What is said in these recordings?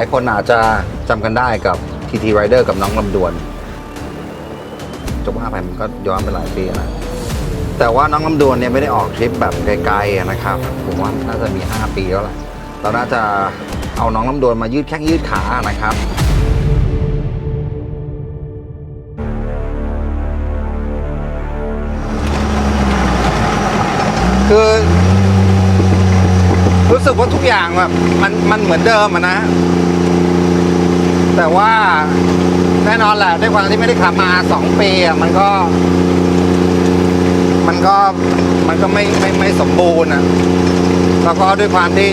ายคนอาจจะจำกันได้กับ TT Rider กับน้องลำดวนจะว่าไปมันก็ย้อนไปหลายปีแล้วแต่ว่าน้องลำดวนเนี่ยไม่ได้ออกทริปแบบไกลๆนะครับ ผมว่าน่าจะมี 5 ปีแล้วแหละเราน่าจะเอาน้องลำดวนมายืดแข้งยืดขานะครับคือ รู้สึกว่าทุกอย่างแบบมันมันเหมือนเดิมอะนะ แต่ว่าแน่นอนแหละด้วยความที่ไม่ได้ขับมาสองปีอะมันก็ มันก็มันก็ไม่ไม่ไม่สมบูรณ์อะแล้วก็ด้วยความที่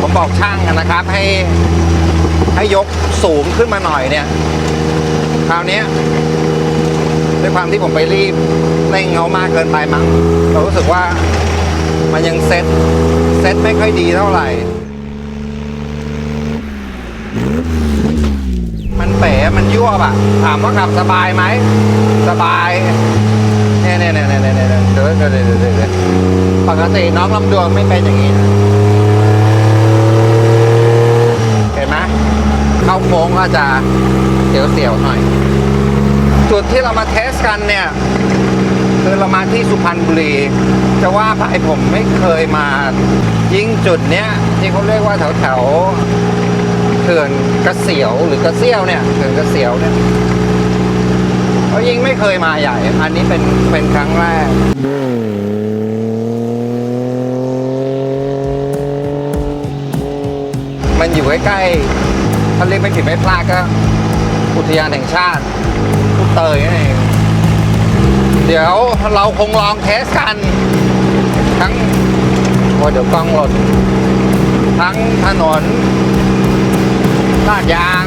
ผมบอกช่างอะนะครับ ให้ให้ยกสูงขึ้นมาหน่อยเนี่ยคราวนี้ด้วยความที่ผมไปรีบเร่งเขามากเกินไปมั้งเรารู้สึกว่า มันยังเซ็ตเซ็ตไม่ค่อยดีเท่าไหร่ มันเป๋มันยั่วบอะถามว่าขับสบายไหม สบายเนี่ยเนี่ยเนี่ยเนี่ยเนี่ยเดี๋ยวเดี๋ยวเดี๋ยวเดี๋ยวเดี๋ยวปกติน้องลำดวงไม่เป็นอย่างนี้นะเห็นไหมเข้าโค้งก็จะเสียวๆหน่อย จุดที่เรามาเทสกันเนี่ย คือเรามาที่สุพรรณบุรีจะว่าไปผมไม่เคยมายิ่งจุดเนี้ยที่เขาเรียกว่าแถวแถวเขื่อนกระเสียวหรือกระเสียวเนี่ยเขื่อนกระเสียวเนี่ยเขายิ่งไม่เคยมาใหญ่ อันนี้เป็นเป็นครั้งแรกมันอยู่ใกล้ๆถ้าเรียกไม่ผิดไม่พลาดก็ อุทยานแห่งชาติผู้เตยนั่นเอง เดี๋ยวเราคงลองเทสกัน ทั้งโอ้เดี๋ยวกล้องหล่นทั้งถนนลาดยาง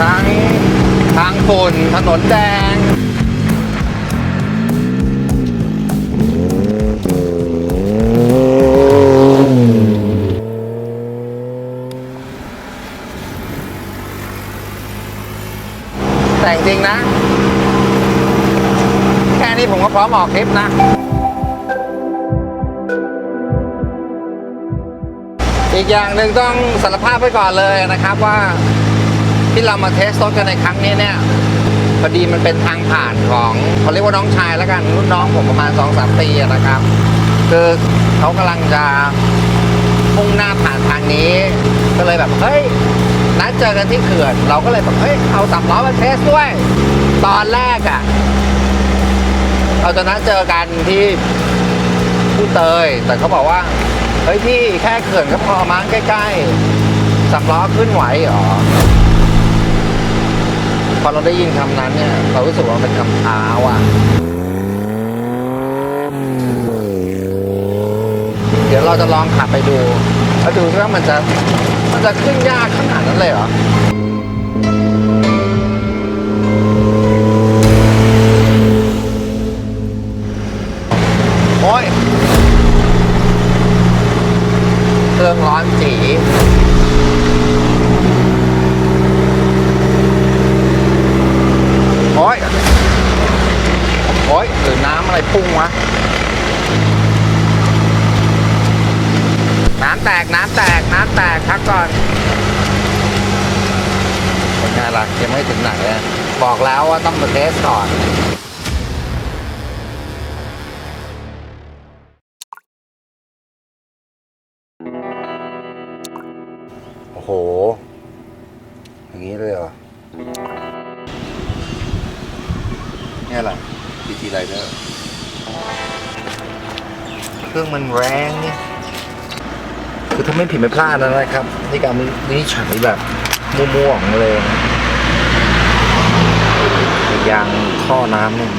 ทั้งทางฝนถนนแดง แค่นี้ผมก็พร้อมออกคลิปนะอีกอย่างหนึ่งต้องสารภาพไว้ก่อนเลยนะครับว่าที่เรามาเทสรถกันในครั้งนี้เนี่ยพอดีมันเป็นทางผ่านของเขาเรียกว่าน้องชายแล้วกันรุ่นน้องผมประมาณ2อสปีนะครับ คือเขากำลังจะมุ่งหน้าผ่านทางนี้ ก็เลยแบบเฮ้ย นัดเจอกันที่เขื่อน เราก็เลยแบบเฮ้ยเอาสามล้อมาเทสด้วย ตอนแรกอะ่ะ เราจะนัดเจอกันที่ผู้เตย แต่เขาบอกว่า เฮ้ยพี่แค่เขื่อนก็พอมั้งใกล้ๆสามล้อขึ้นไหวหรอพอเราได้ยินคำนั้นเนี่ย เรารู้สึกว่าเป็นคำท้าว่ะเดี๋ยวเราจะลองขับไปดู แล้วดูว่ามันจะมันจะขึ้นยากขนาดนั้นเลยเหรอโอ้ยเครื่องร้อนจีโอ้ยโอ้ยหรือน้ำอะไรพุ่งวะ น้ำแตกน้ำแตกน้ำแตกพักก่อนเป็นไงล่ะยังไม่ถึงไหนอะบอกแล้วว่าต้องมาเทสก่อนโอ้โห อย่างนี้เลยเหรอนี่แหละ PT Rider เครื่องมันแรงเนี่ย คือถ้าไม่ผิดไม่พลาดนะนะครับนี่การวินิจฉัยแบบมั่วๆของเลยยางท่อน้ำเนี่ย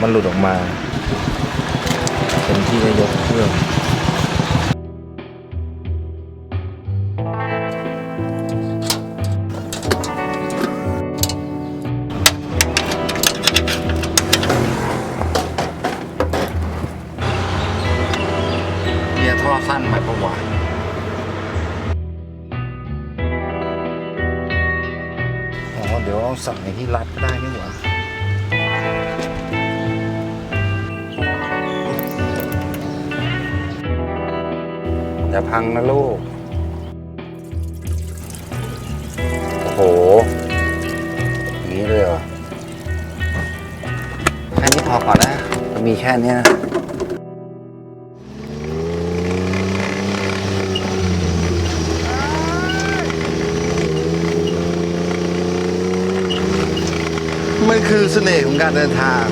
มันหลุดออกมาเป็นที่ได้ยกเครื่อง งนะลูกโอ้โหอย่างนี้เลยเหรอ แค่นี้พอก่อนนะ มีแค่เนี้ยนะมันคือเสน่ห์ของการเดินทาง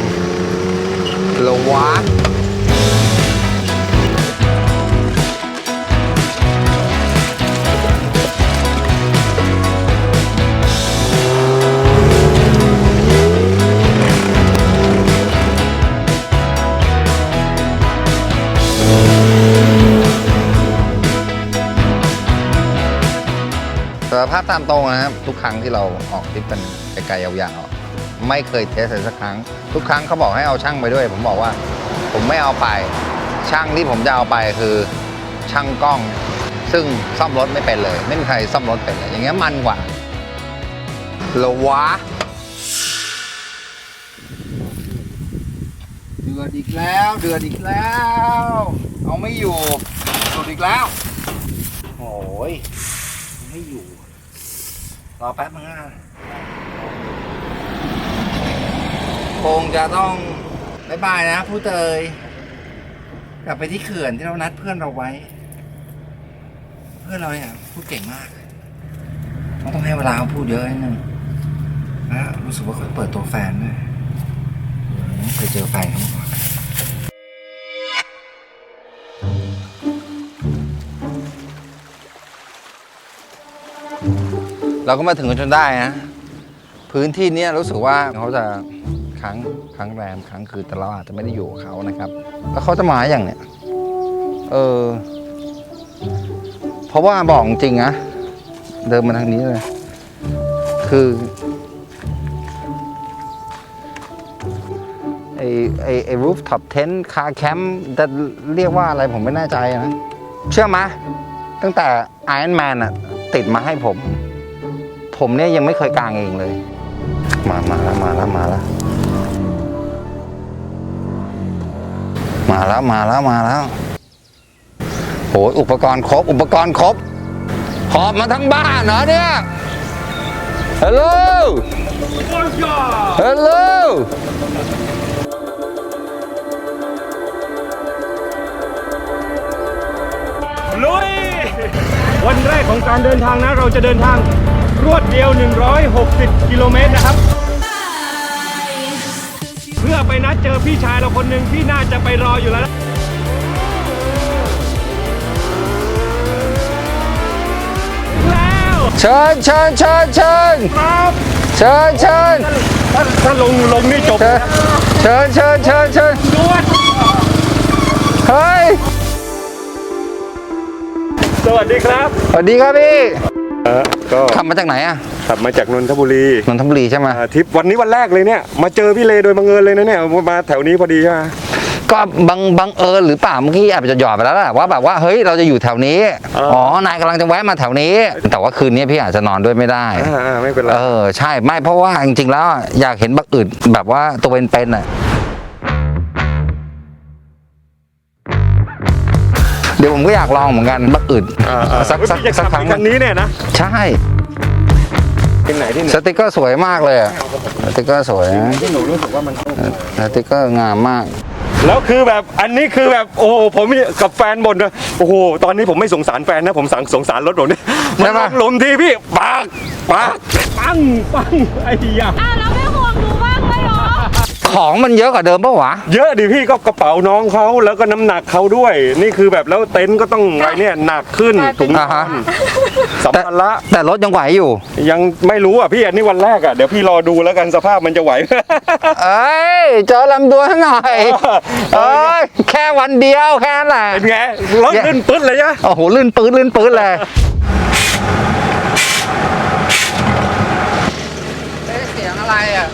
เหรอวะ ภาพตามตรงนะครับทุกครั้งที่เราออกทริปกันไกลๆยาวๆอะไม่เคยเทสเลยสักครั้ง ทุกครั้งเขาบอกให้เอาช่างไปด้วย ผมบอกว่า ผมไม่เอาไป ช่างที่ผมจะเอาไปคือช่างกล้อง ซึ่งซ่อมรถไม่เป็นเลย ไม่มีใครซ่อมรถเป็นเลย อย่างเงี้ยมันกว่าหรอวะเดือดอีกแล้ว เดือดอีกแล้ว เอาไม่อยู่สุดอีกแล้วโอ้ยไม่อยู่ รอแป๊บนึงนะคงจะต้องบายบายนะผู้เตย กลับไปที่เขื่อนที่เรานัดเพื่อนเราไว้ เพื่อนเราเนี่ยพูดเก่งมากเราต้องให้เวลาเขาพูดเยอะนิดนึงนะรู้สึกว่าเขาเปิดตัวแฟนด้วยไม่เคยเจอแฟนเขา เราก็มาถึงจนได้นะ พื้นที่เนี้ยรู้สึกว่าเขาจะค้างค้างแรมค้างคืนแต่เราอาจจะไม่ได้อยู่กับเขานะครับ แล้วเขาจะมาอย่างเนี้ยเออ เพราะว่าบอกจริงนะเดินมาทางนี้เลย คือไอไอไอรูฟท็อปเทนคาแคมป์จะเรียกว่าอะไรผมไม่แน่ใจนะ เชื่อไหมตั้งแต่ Iron Man อะติดมาให้ผม ผมเนี่ยยังไม่เคยกางเองเลย มามาแล้วมาแล้วมาแล้วมาแล้วมาแล้วมาแล้วโหอุปกรณ์ครบ อุปกรณ์ครบหอบมาทั้งบ้านเหรอเนี่ยฮัลโหลฮัลโหลลุยวันแรกของการเดินทางนะ เราจะเดินทาง รวดเดียว 160 กิโลเมตรนะครับ เพื่อไปนัดเจอพี่ชายเราคนหนึ่งที่น่าจะไปรออยู่แล้วนะแล้วเชิญเชิญเชิญเชิญครับเชิญเชิญถ้าถ้าลงลงนี่จบเชิญเชิญเชิญเชิญเชิญดวดเฮ้ยสวัสดีครับ สวัสดีครับพี่ ก็ขับมาจากไหนอะขับมาจากนนทบุรีนนทบุรีใช่ไหมทริปวันนี้วันแรกเลยเนี่ยมาเจอพี่เลโดยบังเอิญเลยนะเนี่ยมาแถวนี้พอดีใช่ไหมก็บังบังเอิญหรือเปล่าเมื่อกี้แอบจะหยอดไปแล้วแหละว่าแบบว่าเฮ้ยเราจะอยู่แถวนี้อ๋อนายกำลังจะแวะมาแถวนี้ แต่ว่าคืนนี้พี่อาจจะนอนด้วยไม่ได้อ่าๆไม่เป็นไรเออใช่ไม่เพราะว่าจริงๆแล้วอยากเห็นบักอึดแบบว่าตัวเป็นๆอะ เดี๋ยวผมก็อยากลองเหมือนกันบักอึดอ่าๆสักสักพี่จะสักขับครั้งคันนี้เนี่ยนะใช่เป็นไหนที่ไหนสติกเกอร์สวยมากเลยอะสติกเกอร์สวยนะที่หนูรู้สึกว่ามันสติกเกอร์งามมากแล้วคือแบบอันนี้คือแบบโอ้โหผมกับแฟนบ่นนะโอ้โหตอนนี้ผมไม่สงสารแฟนนะผมสั่งสงสารรถผมเนี่ยใช่มันปะลมทีพี่ปากปากปังปังไอ้ยาอ้าวแล้วไม่ ของมันเยอะกว่าเดิมปะวะ เยอะดิพี่ก็กระเป๋าน้องเขาแล้วก็น้ำหนักเขาด้วย นี่คือแบบแล้วเต็นท์ก็ต้องอะไรเนี่ยหนักขึ้นถุงอ่าฮะสัมแต่ภาระแต่รถยังไหวอยู่ ยังไม่รู้อะพี่อันนี้วันแรกอะเดี๋ยวพี่รอดูแล้วกันสภาพมันจะไหว เอ้ย เจอลำดวนหน่อยเออ เอ้ย แค่วันเดียวแค่นั้นแหละ เป็นไงรถขึ้นปึ๊ดเลยนะโอ้โห ลื่นปื้ดลื่นปื้ดเลย เสียงอะไรอะ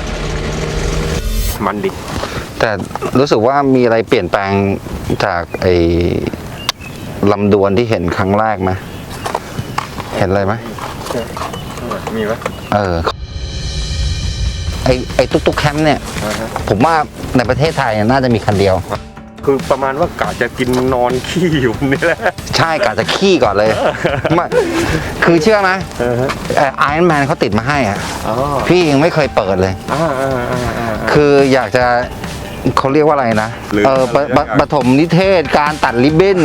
มันดิแต่รู้สึกว่ามีอะไรเปลี่ยนแปลงจากไอ้ลำดวนที่เห็นครั้งแรกไหมเห็นอะไรไหมมีไหมเออไอ้ไอ้ตุ๊กตุ๊กแคมป์เนี่ย ผมว่าในประเทศไทยน่าจะมีคันเดียว คือประมาณว่ากะจะกินนอนขี้อยู่นี่แหละ ใช่กะจะขี้ก่อนเลยไม่คือเชื่อไหมเออฮะไอรอนแมนเขาติดมาให้อะอ๋อพี่ยังไม่เคยเปิดเลยอ่าอ่าอ่าอ่า คืออยากจะเขาเรียกว่าอะไรนะ หรือเออปะปะปฐมนิเทศการตัดริบบิ้น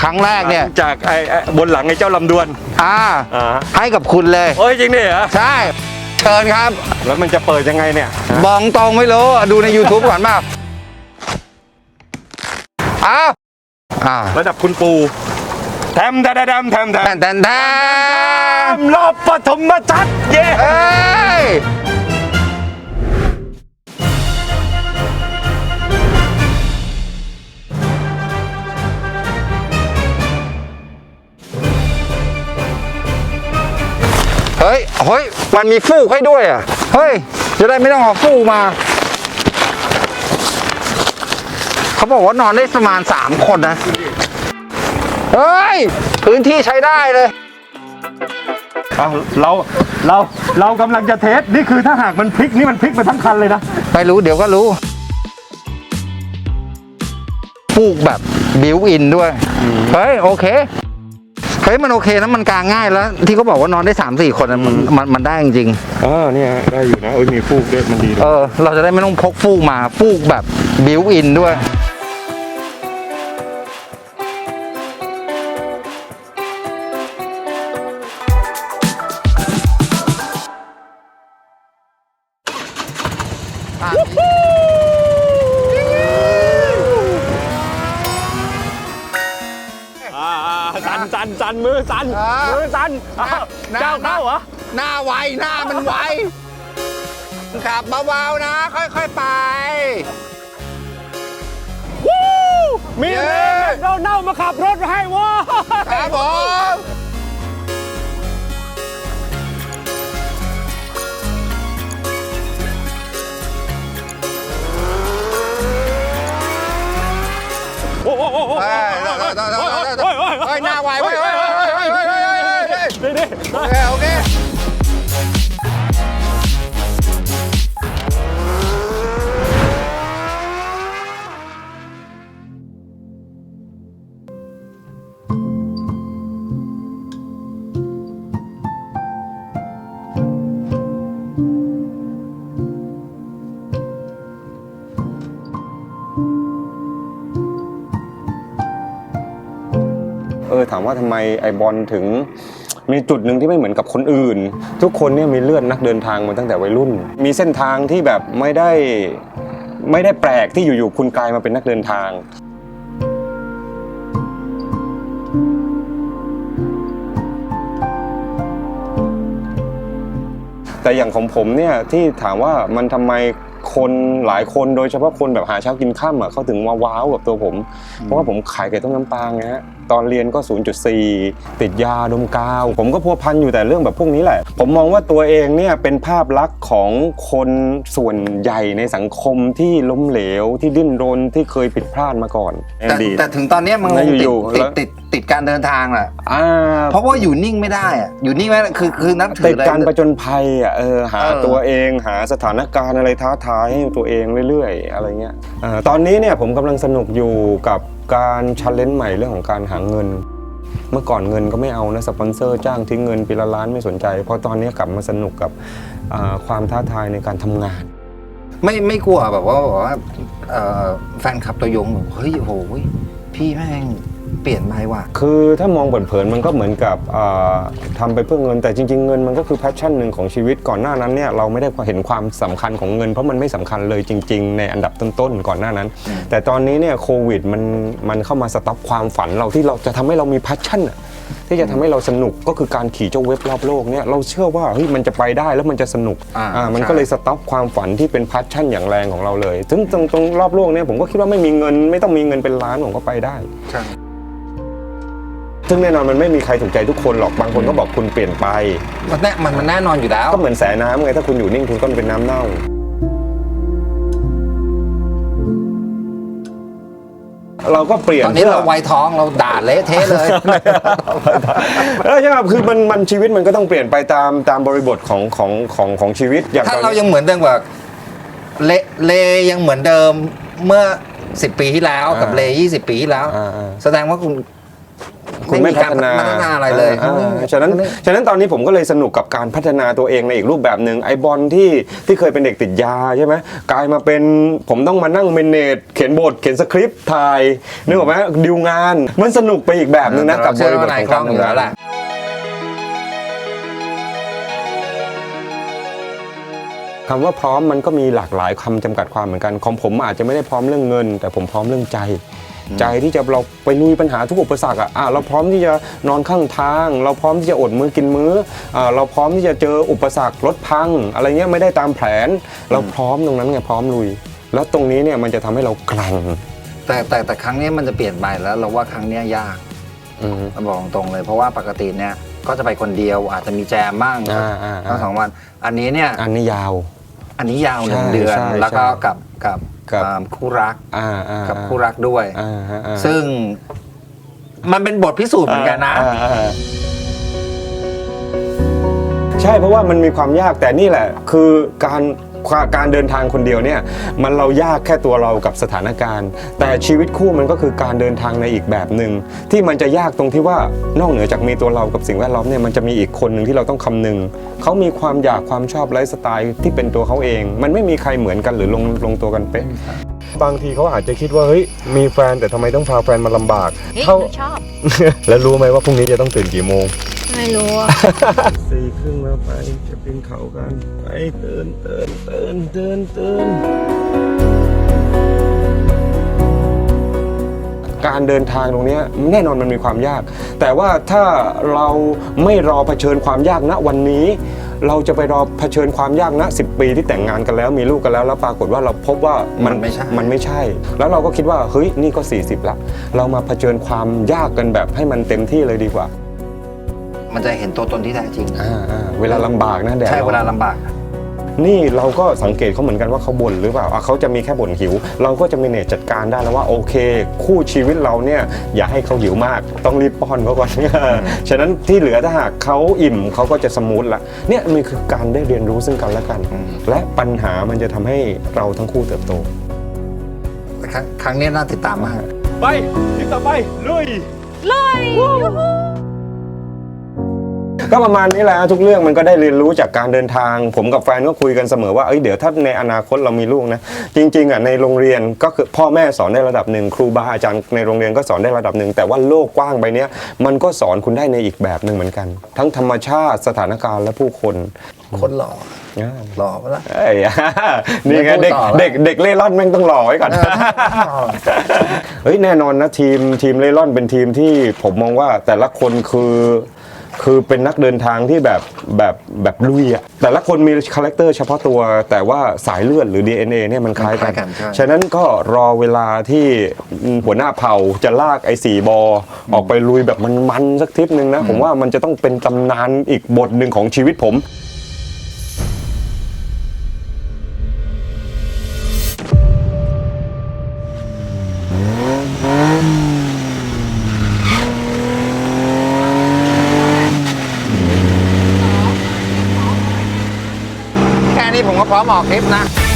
ครั้งแรกเนี่ย จากไอ้ไอ้บนหลังไอ้เจ้าลำดวน อ่า อ่าให้กับคุณเลย โอ้ยจริงดิเหรอใช่ เชิญครับ แล้วมันจะเปิดยังไงเนี่ยบองตรงไม่รู้อะดูใน YouTube ก่อนเปล่าอ้าวอ่าระดับคุณปูแทมแทมแทมแทมแทแทมนแทนแทแทนมรอบปฐมจัดเย้เอ้ย เฮ้ย เฮ้ย มันมีฟูกให้ด้วยอะ เฮ้ย จะได้ไม่ต้องเอาฟูกมา เขาบอกว่านอนได้ประมาณสามคนนะ เฮ้ย พื้นที่ใช้ได้เลยอะเราเราเรากำลังจะเทส นี่คือถ้าหากมันพลิกนี่มันพลิกไปทั้งคันเลยนะ ไม่รู้เดี๋ยวก็รู้ ปลูกแบบบิวอินด้วย เฮ้ย โอเค เฮ้ยมันโอเคนะมันกางง่ายแล้ว ที่เขาบอกว่านอนได้สามสี่คนนะมันมันมันได้จริงอ่าเนี่ยได้อยู่นะเอ้ยมีฟูกด้วยมันดีๆเออเราจะได้ไม่ต้องพกฟูกมาฟูกแบบบิวอินด้วย อ่ สันสันสันมือสันอ่ามืมือสันอ้าวหน้า เจ้าเข้าเหรอ หน้าไวหน้ามันไวขับเบาๆนะ ค่อยๆไป วู้มีเย้เด็กเราเน่ามาขับรถให้ว้าครับผมโอ้โหโอ้โหเฮ้ยโอ้โหเฮ้ โอเค โอเคเออถามว่าทำไมไอบอลถึง มีจุดหนึ่งที่ไม่เหมือนกับคนอื่น ทุกคนเนี่ยมีเลือดนักเดินทางมาตั้งแต่วัยรุ่น มีเส้นทางที่แบบไม่ได้ไม่ได้แปลกที่อยู่ๆคุณกลายมาเป็นนักเดินทางแต่อย่างของผมเนี่ยที่ถามว่ามันทำไมคนหลายคนโดยเฉพาะคนแบบหาเช้ากินข้ามอะเขาถึงมาว้าวกับตัวผม เพราะว่าผมขายไก่ต้มน้ำปลาไงฮะ ตอนเรียนก็ 0.4 ติดยาดมกาว ผมก็พัวพันอยู่แต่เรื่องแบบพวกนี้แหละ ผมมองว่าตัวเองเนี่ยเป็นภาพลักษณ์ของคนส่วนใหญ่ในสังคมที่ล้มเหลวที่ดิ้นรนที่เคยผิดพลาดมาก่อนในอแต่ดีต แต่ถึงตอนเนี้ยมันแล้ว ติดอยู่ๆติแล้ดวติดติดการเดินทางแหละอ่า เพราะว่าอยู่นิ่งไม่ได้อะอยู่นิ่งไม่ได้คือคือนับถืติอดอะไรการประจนภัยอะเออหาเออ ตัวเองหาสถานการณ์อะไรท้าทายให้ตัวเองเรื่อยๆ อะไรเงี้ยเอ่อตอนนี้เนี่ยผมกำลังสนุกอยู่กับ การชันเลนใหม่เรื่องของการหาเงิน เมื่อก่อนเงินก็ไม่เอานะสปอนเซอร์จ้างทิ้งเงินปีละล้านไม่สนใจ เพราะตอนนี้กลับมาสนุกกับความท้าทายในการทำงาน ไม่ไม่กลัวแบบว่าแบบว่าแฟนคลับตัวยงเฮ้ยโหยพี่แม่ง เปลี่ยนไปว่ะคือถ้ามองเผินๆมันก็เหมือนกับอ่าทำไปเพื่อเงินแต่จริง ๆ เงินมันก็คือแพชชั่นหนึ่งของชีวิตก่อนหน้านั้นเนี่ยเราไม่ได้เห็นความสำคัญของเงิน เพราะมันไม่สำคัญเลยจริง ๆ ในอันดับต้นๆก่อนหน้านั้น แต่ตอนนี้เนี่ยโควิดมันมันเข้ามาสต็อปความฝันเราที่เราจะทำให้เรามีแพชชั่นอะที่จะทำให้เราสนุกก็คือการขี่เจ้าเว็บรอบโลกเนี่ยเราเชื่อว่าเฮ้ยมันจะไปได้แล้วมันจะสนุกอ่าอ่ามันใช่ก็เลยสต็อปความฝันที่เป็นแพชชั่นอย่างแรงของเราเลย ถึงตรงตรงรอบโลกเนี่ยผมก็คิดว่าไม่มีเงิน ไม่ต้องมีเงินเป็นล้านผมก็ไปได้ใช่ ซึ่งแน่นอนมันไม่มีใครถูกใจทุกคนหรอกบางคนก็บอกคุณเปลี่ยนไป มันแน่มันมันแน่นอนอยู่แล้ว ก็เหมือนแสน้ำไงถ้าคุณอยู่นิ่งคุณก็เป็นน้ำเน่า เราก็เปลี่ยนตอนนี้เราไวท้องเราด่าเละเทะเลย เออใช่ครับคือมันมันชีวิตมันก็ต้องเปลี่ยนไปตามตามบริบทของของของของชีวิตอย่างถ้าตอนเรานี้ยังเหมือนเดิมกว่าเละเลยังเหมือนเดิมเมื่อ10ปีที่แล้วกับอ่าเล20ปีที่แล้วอ่า แสดงว่าคุณ คุณไม่มีพัการฒนาพัฒนาอะไรเลยอ่าฉะนั้นฉะนั้นตอนนี้ผมก็เลยสนุกกับการพัฒนาตัวเองในอีกรูปแบบหนึ่งไอบอลที่ที่เคยเป็นเด็กติดยาใช่ไหมกลายมาเป็นผมต้องมานั่งเมนเนจเขียนบทเขียนสคริปต์ถ่ายนึกออกไหมดิวงาน มันสนุกไปอีกแบบหนึ่งนะกับบริบทของการเชื่อว่นยคล่องอยู่ทำงาแล้วนแหละคำว่าพร้อมมันก็มีหลากหลายคำจำกัดความเหมือนกันของผมอาจจะไม่ได้พร้อมเรื่องเงิน แต่ผมพร้อมเรื่องใจ ใจที่จะเราไปลุยปัญหาทุกอุปสรรคอะอะเราพร้อมที่จะนอนข้างทาง เราพร้อมที่จะอดมื้อกินมื้ออ่าเราพร้อมที่จะเจออุปสรรครถพัง อะไรเงี้ยไม่ได้ตามแผน เราพร้อมตรงนั้นไงพร้อมลุย แล้วตรงนี้เนี่ยมันจะทำให้เราแกร่งแต่แต่แต่ครั้งเนี้ยมันจะเปลี่ยนไปแล้วเราว่าครั้งเนี้ยยากอืมบอกตรงๆเลย เพราะว่าปกติเนี่ยก็จะไปคนเดียวอาจจะมีแจมบ้างอ่าอ่าอ่าทั้งสองวัน อันนี้เนี่ยอันนี้ยาว อันนี้ยาวหนึ่งใช่เดือนใช่แล้วก็ใช่กับกับ กับ อ่าคู่รักอ่าอ่ากับคู่รักด้วย อ่าอ่าอ่าซึ่งมันเป็นบทพิสูจน์เหมือนกันนะอ่าอ่าอ่าใช่เพราะว่ามันมีความยากแต่นี่แหละ คือการ การเดินทางคนเดียวเนี่ยมันเรายากแค่ตัวเรากับสถานการณ์ แต่ชีวิตคู่มันก็คือการเดินทางในอีกแบบหนึ่งที่มันจะยากตรงที่ว่านอกเหนือจากมีตัวเรากับสิ่งแวดล้อมเนี่ยมันจะมีอีกคนหนึ่งที่เราต้องคำนึงเขามีความอยากความชอบไลฟ์สไตล์ที่เป็นตัวเขาเอง มันไม่มีใครเหมือนกันหรือลงลงตัวกันเป๊ะบางทีเขาอาจจะคิดว่าเฮ้ยมีแฟนแต่ทำไมต้องพาแฟนมาลำบากเฮ้ยเขาหนูชอบ แล้วรู้ไหมว่าพรุ่งนี้จะต้องตื่นกี่โมง ไม่รู้อะ สี่ครึ่งแล้วไปจะปีนเขากัน ไปตื่นตื่นตื่นตื่นตื่นการเดินทางตรงเนี้ยแน่นอนมันมีความยาก แต่ว่าถ้าเราไม่รอเผชิญความยากณวันนี้ เราจะไปรอเผชิญความยากณ10 ปีที่แต่งงานกันแล้วมีลูกกันแล้วแล้วปรากฏว่าเราพบว่ามันมันไม่ใช่ มันไม่ใช่ แล้วเราก็คิดว่าเฮ้ยนี่ก็ 40ละเรามาเผชิญความยากกันแบบให้มันเต็มที่เลยดีกว่า มันจะเห็นตัวตนที่แท้จริง อ่าอ่าเวลาลำบากนะแดดใช่ร้อน เวลาลำบาก นี่เราก็สังเกตเขาเหมือนกันว่าเขาบ่นหรือเปล่าอะเขาจะมีแค่บ่นหิว เราก็จะมีเนจจัดการได้แล้วว่าโอเค คู่ชีวิตเราเนี่ยอย่าให้เขาหิวมาก ต้องรีบป้อนเขาก่อน ฉะนั้นที่เหลือถ้าหากเขาอิ่มเขาก็จะสมูทละเนี่ยมันคือการได้เรียนรู้ซึ่งกันและกัน อืม และปัญหามันจะทำให้เราทั้งคู่เติบโต ครั้งครั้งนี้น่าติดตามมาก ไปทีต่อไป ลุย เลยยูฮู ก็ประมาณนี้แหละทุกเรื่องมันก็ได้เรียนรู้จากการเดินทาง ผมกับแฟนก็คุยกันเสมอว่าเอ้ยเดี๋ยวถ้าในอนาคตเรามีลูกนะจริงๆอะในโรงเรียนก็คือพ่อแม่สอนได้ระดับหนึ่งครูบาอาจารย์ในโรงเรียนก็สอนได้ระดับหนึ่งแต่ว่าโลกกว้างใบเนี้ยมันก็สอนคุณได้ในอีกแบบหนึ่งเหมือนกัน ทั้งธรรมชาติสถานการณ์และผู้คนคนหล่ออ่าหล่อปะล่ะเอ้ยนี่ไงไม่เด็กพูดต่อแล้วเด็กเด็กเล่ร่อนแม่งต้องหล่อไว้ก่อนเฮ้ยแน่นอนนะทีมทีมเล่ร่อนเป็นทีมที่ผมมองว่าแต่ละคนคือ คือเป็นนักเดินทางที่แบบแบบแบบลุยอะแต่ละคนมีคาแรคเตอร์เฉพาะตัว แต่ว่าสายเลือดหรือ DNA เนี่ยมันคล้ายกันมันคล้ายกันใช่ ฉะนั้นก็รอเวลาที่หัวหน้าเผ่าจะลากไอ้สีบอ ออกไปลุยแบบมันๆสักทริปหนึ่งนะ ผมว่ามันจะต้องเป็นตำนานอีกบทหนึ่งของชีวิตผม พร้อมออกคลิปนะ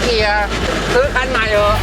เกียร์ซื้อคันใหม่เถอะ